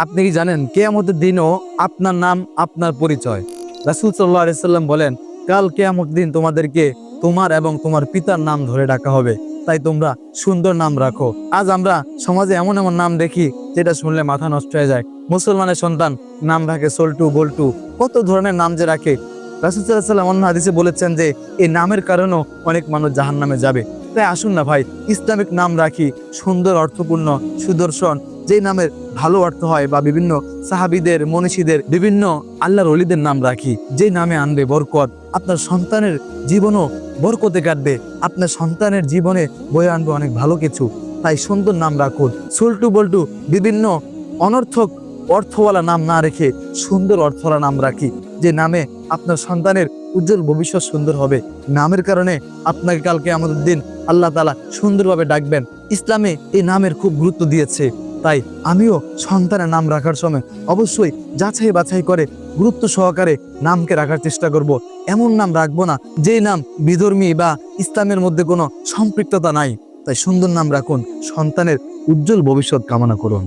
আপনি কি জানেন, কেয়ামতের দিনও আপনার নাম, আপনার পরিচয়? রাসুল সাল্লাহ বলেন, কাল কেয়ামত দিন তোমাদেরকে তোমার এবং তোমার পিতার নাম ধরে ডাকা হবে। তাই তোমরা সুন্দর নাম রাখো। আজ আমরা সমাজে এমন এমন নাম দেখি, যেটা শুনলে মাথা নষ্ট হয়ে যায়। মুসলমানের সন্তান, নাম রাখে সল্টু, বল্টু, কত ধরনের নাম যে রাখে। রাসুল সাল্লাহ সাল্লাম অন্য হাদিসে বলেছেন যে, এই নামের কারণেও অনেক মানুষ জাহান নামে যাবে। তাই আসুন না ভাই, ইসলামিক নাম রাখি, সুন্দর, অর্থপূর্ণ, সুদর্শন যেই নামের ভালো অর্থ হয় বা বিভিন্ন সাহাবিদের, মনীষীদের, বিভিন্ন আল্লাহর অলিদের নাম রাখি যে নামে আনবে বরকত, আপনার সন্তানের জীবনও বরকতে কাটবে, আপনার সন্তানের জীবনে বয়ে আনবে অনেক ভালো কিছু। তাই সুন্দর নাম রাখুন। সুলটু বল্টু বিভিন্ন অনর্থক অর্থওয়ালা নাম না রেখে সুন্দর অর্থওয়ালা নাম রাখি, যে নামে আপনার সন্তানের উজ্জ্বল ভবিষ্যৎ সুন্দর হবে। নামের কারণে আপনাকে কালকে আমাদের দিন আল্লাহ তালা সুন্দরভাবে ডাকবেন। ইসলামে এই নামের খুব গুরুত্ব দিয়েছে। তাই আমিও সন্তানের নাম রাখার সময় অবশ্যই যাচাই বাছাই করে গুরুত্ব সহকারে নামকে রাখার চেষ্টা করব। এমন নাম রাখব না যেই নাম বিধর্মী বা ইসলামের মধ্যে কোনো সম্পৃক্ততা নাই। তাই সুন্দর নাম রাখুন, সন্তানের উজ্জ্বল ভবিষ্যৎ কামনা করুন।